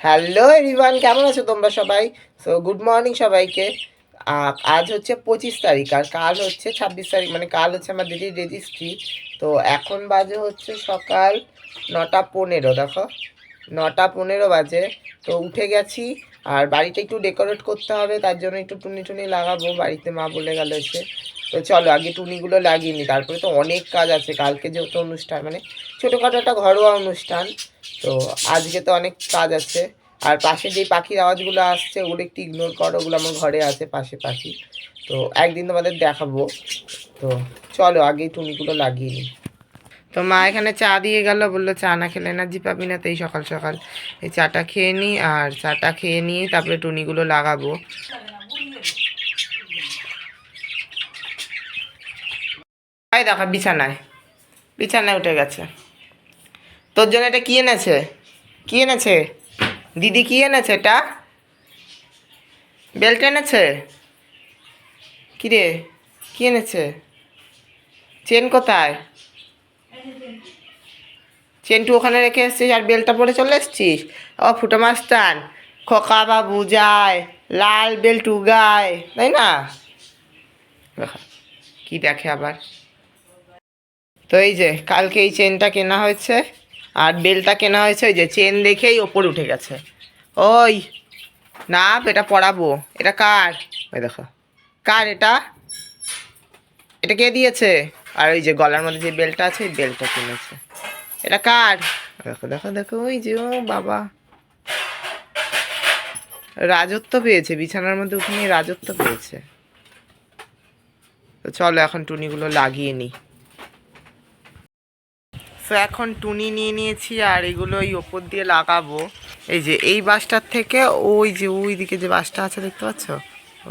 Hello everyone কেমন আছো তোমরা সবাই? সো গুড মর্নিং সবাইকে। আজ হচ্ছে পঁচিশ তারিখ, আর কাল হচ্ছে ছাব্বিশ তারিখ মানে কাল হচ্ছে আমার দিদির রেজিস্ট্রি তো এখন বাজে হচ্ছে সকাল নটা পনেরো, দেখো। নটা পনেরো বাজে। তো উঠে গেছি, আর বাড়িটা একটু ডেকোরেট করতে হবে, তার জন্য একটু টুনি টুনি লাগাবো, বাড়িতে মা বলে গেল এসে। তো চলো, আগে টুনিগুলো লাগিয়ে নিই তারপরে তো অনেক কাজ আছে, কালকে যেহেতু অনুষ্ঠান মানে ছোটোখাটো একটা ঘরোয়া অনুষ্ঠান। তো আজকে তো অনেক কাজ আছে। আর পাশে যে পাখির আওয়াজগুলো আসছে, ওগুলো একটু ইগনোর করো, ওগুলো আমার ঘরে আছে পাশে পাখি। তো একদিন তোমাদের দেখাবো। তো চলো, আগে টুনিগুলো লাগিয়ে নিই। তো মা এখানে চা দিয়ে গেল, বলল চা না খেলে এনার্জি পাবি না, তাই সকাল সকাল এই চাটা খেয়ে নিই, আর চাটা খেয়ে নিয়ে তারপরে টুনিগুলো লাগাবো। এই দেখো, বিছানায়। বিছানায় উঠে গেছে। তোর জন্য এটা কি এনেছে? কি এনেছে? দিদি কি এনেছে, এটা? বেল্ট এনেছে? কি রে কি এনেছে? চেন কোথায়? চেনটু ওখানে রেখে এসছিস আর বেলটা পরে চলে এসছিস? ও ফুটো মাস্তান খোকা বাবু যায়, লাল বেল্টু গায় তাই না? কি দেখে আবার? তো এই যে, কালকে এই চেনটা কেনা হয়েছে। আর বেলটা কেনা হয়েছে ওই যে চেন দেখেই ওপর উঠে গেছে। ওই না এটা পড়াবো এটা কার? ওই দেখো। কার এটা? এটা কে দিয়েছে? আর ওই যে গলার মধ্যে যে বেলটা আছে, ওই বেলটা কিনেছে। এটা কার? দেখো দেখো দেখো, ওই যে, ও বাবা। রাজত্ব পেয়েছে, বিছানার মধ্যে ওখানে রাজত্ব পেয়েছে। তো চলো এখন টুনিগুলো লাগিয়ে নিই তো এখন টুনি নিয়ে নিয়েছি আর এগুলো ওই ওপর দিয়ে লাগাবো। এই যে এই বাসটার থেকে ওই যে ওই দিকে যে বাসটা আছে, দেখতে পাচ্ছ?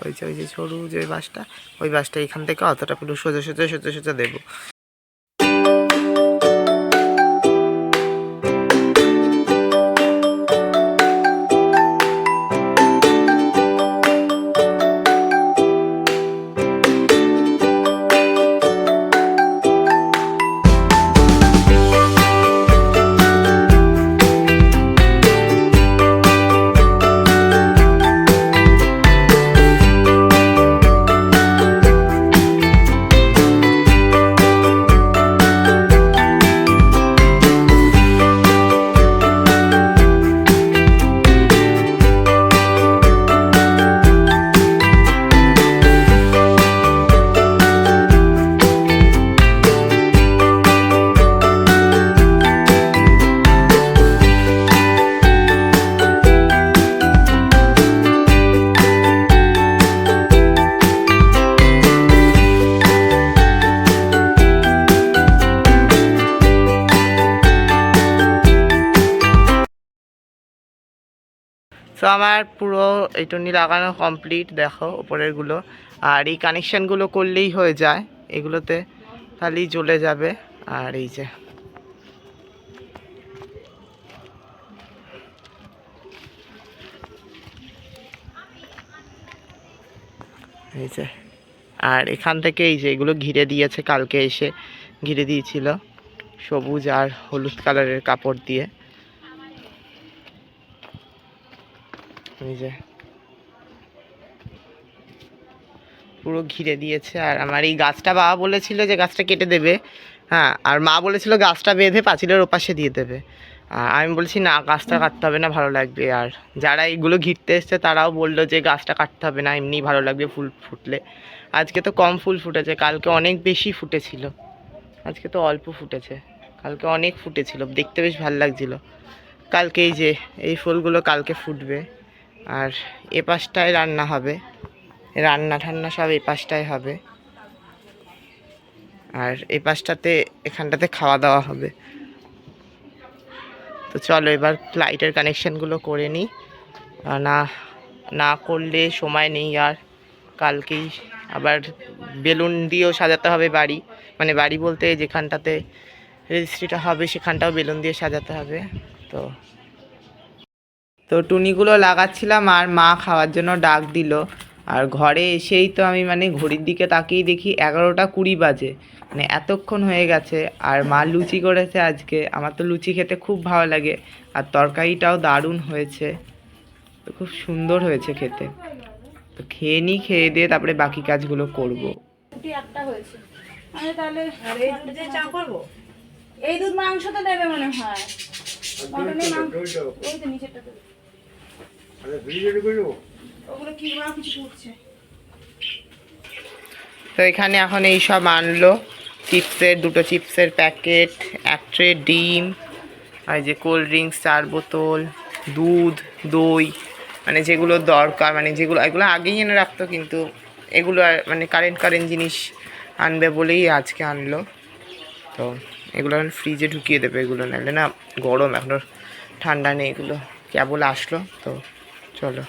ওই যে ওই যে সরু যে বাসটা, ওই বাসটা এখান থেকে অতটা পুরো সোজা সোজা সোজা সোজা দেবো। তো আমার পুরো এই টুনি লাগানো কমপ্লিট দেখো ওপরেরগুলো আর এই কানেকশানগুলো করলেই হয়ে যায়। এগুলোতে খালি জ্বলে যাবে। আর এই যে। এই যে। আর এখান থেকে এই যে, এগুলো ঘিরে দিয়েছে কালকে এসে। ঘিরে দিয়েছিল সবুজ আর হলুদ কালারের কাপড় দিয়ে। এই যে। পুরো ঘিরে দিয়েছে আর আমার এই গাছটা বাবা বলেছিল যে গাছটা কেটে দেবে। হ্যাঁ আর মা বলেছিল গাছটা বেঁধে পাঁচিলের ওপাশে দিয়ে দেবে। আর আমি বলছি না গাছটা কাটতে হবে না ভালো লাগবে। আর যারা এইগুলো ঘিরতে এসছে তারাও বলল যে গাছটা কাটতে হবে না এমনি ভালো লাগবে ফুল ফুটলে। আজকে তো কম ফুল ফুটেছে কালকে অনেক বেশি ফুটেছিল। আজকে তো অল্প ফুটেছে কালকে অনেক ফুটেছিল দেখতে বেশ ভালো লাগছিল। কালকে এই যে এই ফুলগুলো কালকে ফুটবে। আর এ পাশটায় রান্না হবে। রান্না ঠান্না সব এই পাশটায় হবে। আর এই পাশটাতে এখানটাতে খাওয়া দাওয়া হবে। তো চলো এবার লাইটের কানেকশানগুলো করে নিই। না না করলে সময় নেই আর। কালকেই আবার বেলুন দিয়েও সাজাতে হবে বাড়ি। মানে বাড়ি বলতে যেখানটাতে রেজিস্ট্রিটা হবে সেখানটাও বেলুন দিয়ে সাজাতে হবে। তো তো টুনিগুলো লাগাচ্ছিলাম আর মা খাওয়ার জন্য ডাক দিল। আর ঘরে এসেই তো আমি মানে ঘড়ির দিকে তাকিয়ে দেখি এগারোটা কুড়ি বাজে। মানে এতক্ষণ হয়ে গেছে আর মা লুচি করেছে আজকে। আমার তো লুচি খেতে খুব ভালো লাগে আর তরকারিটাও দারুণ হয়েছে। তো খুব সুন্দর হয়েছে খেতে। তো খেয়ে নিই খেয়ে দিয়ে তারপরে বাকি কাজগুলো করব। একটা হয়েছে। আমি তাহলে চা করব? এই দুধ মাংস তো দেবে মনে হয়। নিচেরটা তো ওগুলো কি মা কিছু করছে? তো এখানে এখন এই সব আনলো। চিপসের দুটো চিপসের প্যাকেট এক ট্রে ডিম আর যে কোল্ড ড্রিঙ্কস চার বোতল দুধ দই মানে যেগুলো দরকার মানে যেগুলো এগুলো আগেই এনে রাখতো কিন্তু এগুলো আর মানে কারেন্ট কারেন্ট জিনিস আনবে বলেই আজকে আনলো। তো এগুলো এখন ফ্রিজে ঢুকিয়ে দেবে এগুলো নাহলে না গরম এখন ঠান্ডা নেই এগুলো কেবল আসলো তো চলো।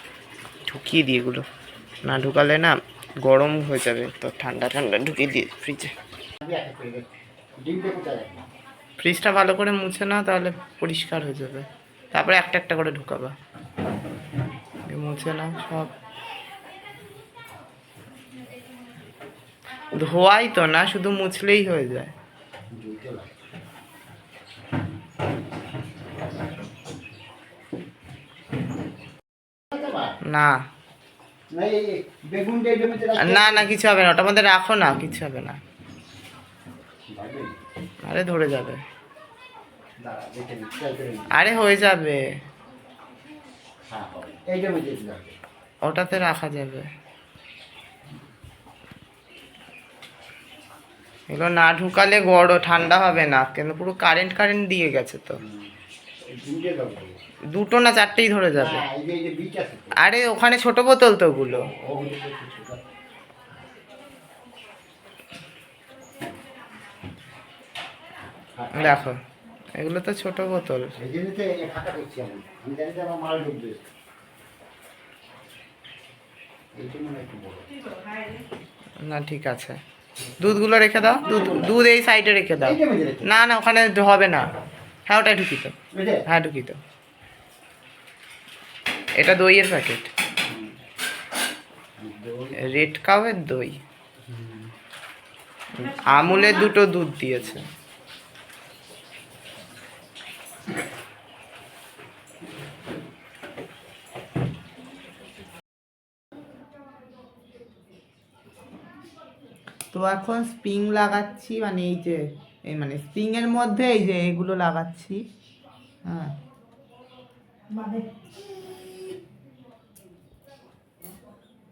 ঢুকিয়ে দিই এগুলো। না ঢুকালে না গরম হয়ে যাবে। তো ঠান্ডা ঠান্ডা ঢুকিয়ে দিয়ে ফ্রিজে ফ্রিজটা ভালো করে মুছে না তাহলে পরিষ্কার হয়ে যাবে। তারপরে একটা একটা করে ঢুকাবা। মুছে না সব। ধোয়াই তো না, শুধু মুছলেই হয়ে যায়। না। না না কিছু হবে না ওটার মধ্যে রাখো না কিছু হবে না। আরে ধরে যাবে। আরে হয়ে যাবে। ওটাতে রাখা যাবে। এগুলো না ঢুকালে গড় ঠান্ডা হবে না কিন্তু পুরো কারেন্ট কারেন্ট দিয়ে গেছে তো। দুটো না চারটেই ধরে যাবে। আরে ওখানে ছোট বোতল তো ওগুলো। দেখো এগুলো তো ছোট বোতল। না ঠিক আছে। দুধগুলো রেখে দাও। দুধ দুধ এই সাইডে রেখে দাও। না না ওখানে হবে না। হ্যাঁ ওটাই ঢুকি তো হ্যাঁ ঢুকি তো এটা দইয়ের প্যাকেট রেড কাউয়ের দই। আমুলের দুটো দুধ দিয়েছে। তো এখন স্প্রিং লাগাচ্ছি মানে এই যে এই মানে স্প্রিং এর মধ্যে এই যে এগুলো লাগাচ্ছি। হ্যাঁ।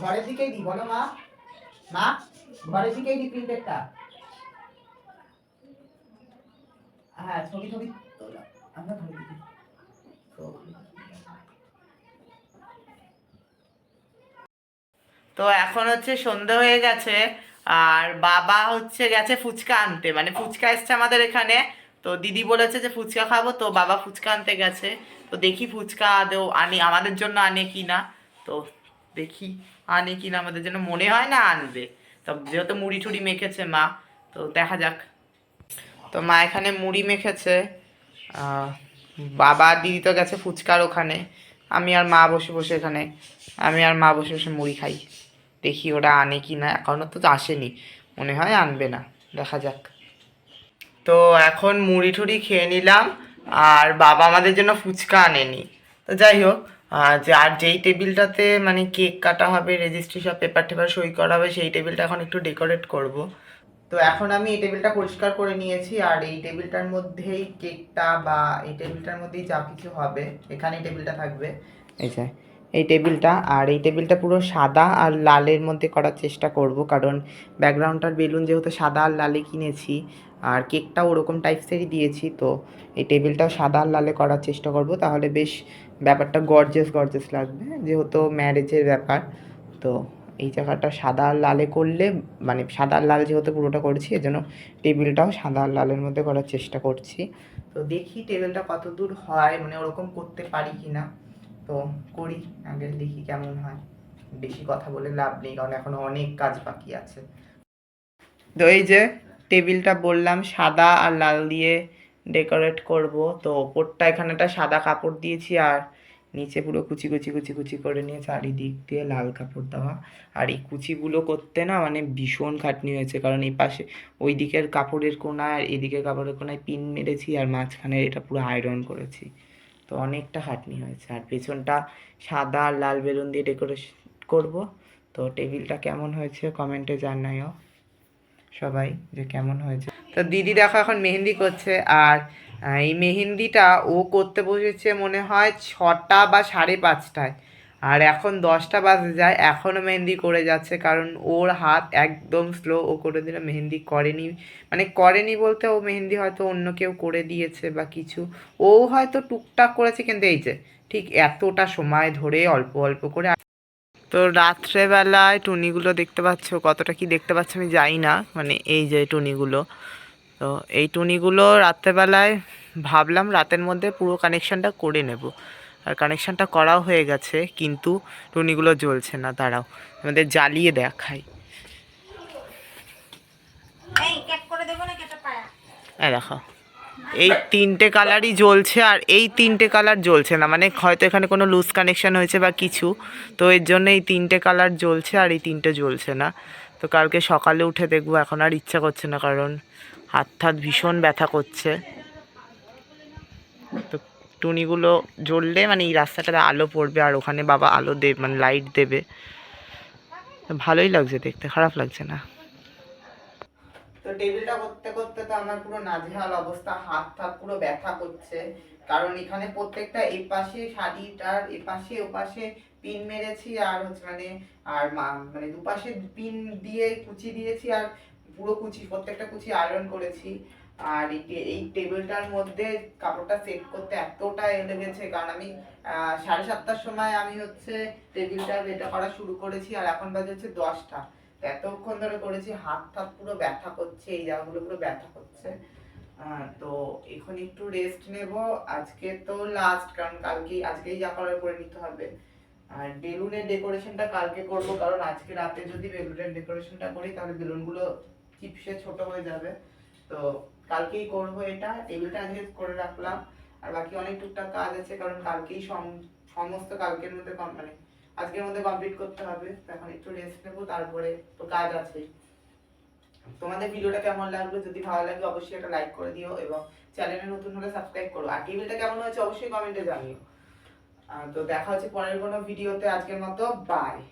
ঘরের দিকেই দি বলো মা। মা ঘরের দিকেই দি প্রিন্টেরটা হ্যাঁ ছবি ছবি আমরা ঘরের দিকে। তো তো এখন হচ্ছে সন্ধে হয়ে গেছে। আর বাবা হচ্ছে গেছে ফুচকা আনতে। মানে ফুচকা এসছে আমাদের এখানে। তো দিদি বলেছে যে ফুচকা খাব, তো বাবা ফুচকা আনতে গেছে। তো দেখি ফুচকা আদৌ আনি, আমাদের জন্য আনে কি না তো দেখি আনে কি না আমাদের জন্য মনে হয় না আনবে। তো যেহেতু মুড়ি টুড়ি মেখেছে মা, তো দেখা যাক। তো মা এখানে মুড়ি মেখেছে। বাবা দিদি তো গেছে ফুচকার ওখানে। আমি আর মা বসে বসে এখানে, আমি আর মা বসে বসে মুড়ি খাই। দেখি ওরা আনে কি না এখনও তো আসেনি। মনে হয় আনবে না, দেখা যাক। তো এখন মুড়ি ঠুড়ি খেয়ে নিলাম, আর বাবা আমাদের জন্য ফুচকা আনেনি। তো যাই হোক যে আর যেই টেবিলটাতে মানে কেক কাটা হবে রেজিস্ট্রি সব পেপার টেপার সই করা হবে, সেই টেবিলটা এখন একটু ডেকোরেট করব। তো এখন আমি এই টেবিলটা পরিষ্কার করে নিয়েছি, আর এই টেবিলটার মধ্যেই কেকটা বা এই টেবিলটার মধ্যেই যা কিছু হবে এখানে টেবিলটা থাকবে। এই যে এই টেবিলটা। আর এই টেবিলটা পুরো সাদা আর লালের মধ্যে করার চেষ্টা করব, কারণ ব্যাকগ্রাউন্ডটার বেলুন যেহেতু সাদা আর লালে কিনেছি, আর কেকটাও ওরকম টাইপসেরই দিয়েছি, তো এই টেবিলটাও সাদা আর লালে করার চেষ্টা করব। তাহলে বেশ ব্যাপারটা গর্জেস গর্জেস লাগবে, যেহেতু ম্যারেজের ব্যাপার। তো এই জায়গাটা সাদা আর লালে করলে মানে সাদা আর লাল যেহেতু পুরোটা করছি, এজন্য টেবিলটাও সাদা আর লালের মধ্যে করার চেষ্টা করছি। তো দেখি টেবিলটা কত দূর হয় মানে ওরকম করতে পারি কি না তো করি, আগে দেখি কেমন হয়। বেশি কথা বলে লাভ নেই, কারণ এখন অনেক কাজ বাকি আছে। তো এই যে টেবিলটা বললাম, সাদা আর লাল দিয়ে ডেকোরেট করব। তো ওপরটা এখানে একটা সাদা কাপড় দিয়েছি, আর নিচে পুরো কুচি কুচি কুচি কুচি করে নিয়ে চারিদিক দিয়ে লাল কাপড় দেওয়া। আর এই কুচিগুলো করতে না মানে ভীষণ খাটনি হয়েছে, কারণ এই পাশে ওই দিকের কাপড়ের কোনায় আর এদিকের কাপড়ের কোনায় পিন মেরেছি, আর মাঝখানে এটা পুরো আয়রন করেছি। তো অনেকটা খাটনি হয়েছে। আর পেছনটা সাদা আর লাল বেলুন দিয়ে ডেকোরেশন করব। তো টেবিলটা কেমন হয়েছে কমেন্টে জানাইও সবাই যে কেমন হয়েছে। তো দিদি দেখো এখন মেহেন্দি করছে আর এই মেহেন্দিটা ও করতে বসেছে মনে হয় ছটা বা সাড়ে পাঁচটায়। আর এখন দশটা বাজে যায় এখনও মেহেন্দি করে যাচ্ছে, কারণ ওর হাত একদম স্লো ও করে দিলে মেহেন্দি করেনি। মানে করেনি বলতে ও মেহেন্দি হয়তো অন্য কেউ করে দিয়েছে বা কিছু। ও হয়তো টুকটাক করেছে, কিন্তু এই যে, ঠিক এতটা সময় ধরে অল্প অল্প করে তো রাত্রেবেলায় টুনিগুলো দেখতে পাচ্ছ, কতটা কি দেখতে পাচ্ছ আমি যাই না মানে এই যে টুনিগুলো। তো এই টুনিগুলো রাত্রেবেলায় ভাবলাম রাতের মধ্যে পুরো কানেকশানটা করে নেব। আর কানেকশানটা করাও হয়ে গেছে কিন্তু টুনিগুলো জ্বলছে না তারাও আমাদের জ্বালিয়ে দেখাই। এই দেখো এই তিনটে কালারই জ্বলছে আর এই তিনটে কালার জ্বলছে না মানে হয়তো এখানে কোনো লুজ কানেকশান হয়েছে বা কিছু তো এর জন্য এই তিনটে কালার জ্বলছে আর এই তিনটে জ্বলছে না। তো কালকে সকালে উঠে দেখব এখন আর ইচ্ছা করছে না কারণ হাত হাত ভীষণ ব্যথা করছে। তো টুনিগুলো জ্বললে মানে এই রাস্তাটাতে আলো পড়বে আর ওখানে বাবা আলো দেবে মানে লাইট দেবে। ভালোই লাগছে দেখতে, খারাপ লাগছে না। তো টেবিলটা করতে করতে তো আমার পুরো নাজেহাল অবস্থা, হাত হাত পুরো ব্যথা করছে। কারণ এখানে প্রত্যেকটা এই পাশে শাড়িটার এ পাশে ও পাশে পিন মেরেছি আর হচ্ছে মানে আর মা- মানে দুপাশে পিন দিয়ে কুচি দিয়েছি আর পুরো কুচি, প্রত্যেকটা কুচি আয়রন করেছি। আর এই টেবিলটার মধ্যে কাপড়টা সেট করতে এতটা এলে গেছে কারণ আমি সাড়ে সাতটার সময় আমি হচ্ছে টেবিলটা এটা করা শুরু করেছি আর এখন বাজে হচ্ছে দশটা। এতক্ষণ ধরে করেছি, হাত হাত পুরো ব্যথা করছে, এই জায়গাগুলো পুরো ব্যথা করছে। তো এখন একটু রেস্ট নেব। আজকে তো লাস্ট কারণ কালকে আজকেই যা করার করে নিতে হবে। আর বেলুনের ডেকোরেশনটা কালকে করব, কারণ আজকে রাতে যদি বেলুনের ডেকোরেশনটা করি, তাহলে বেলুনগুলো চিপসে ছোট হয়ে যাবে। তো কালকেই করব এটা টেবিলটা আজকে করে রাখলাম। আর বাকি অনেক টুকটাক কাজ আছে, কারণ কালকেই সম- সমস্ত কালকের মধ্যে মানে আজকের মধ্যে কমপ্লিট করতে হবে। এখন একটু রেস্ট নেব, তারপরে তো কাজ আছে। তোমাদের ভিডিওটা কেমন লাগল? যদি ভালো লাগে, অবশ্যই একটা লাইক করে দিও এবং চ্যানেলে নতুন হলে সাবস্ক্রাইব করো। আর টেবিলটা কেমন হয়েছে, অবশ্যই কমেন্টে জানিও। তো দেখা হচ্ছে পরের কোনো ভিডিওতে আজকের মতো বাই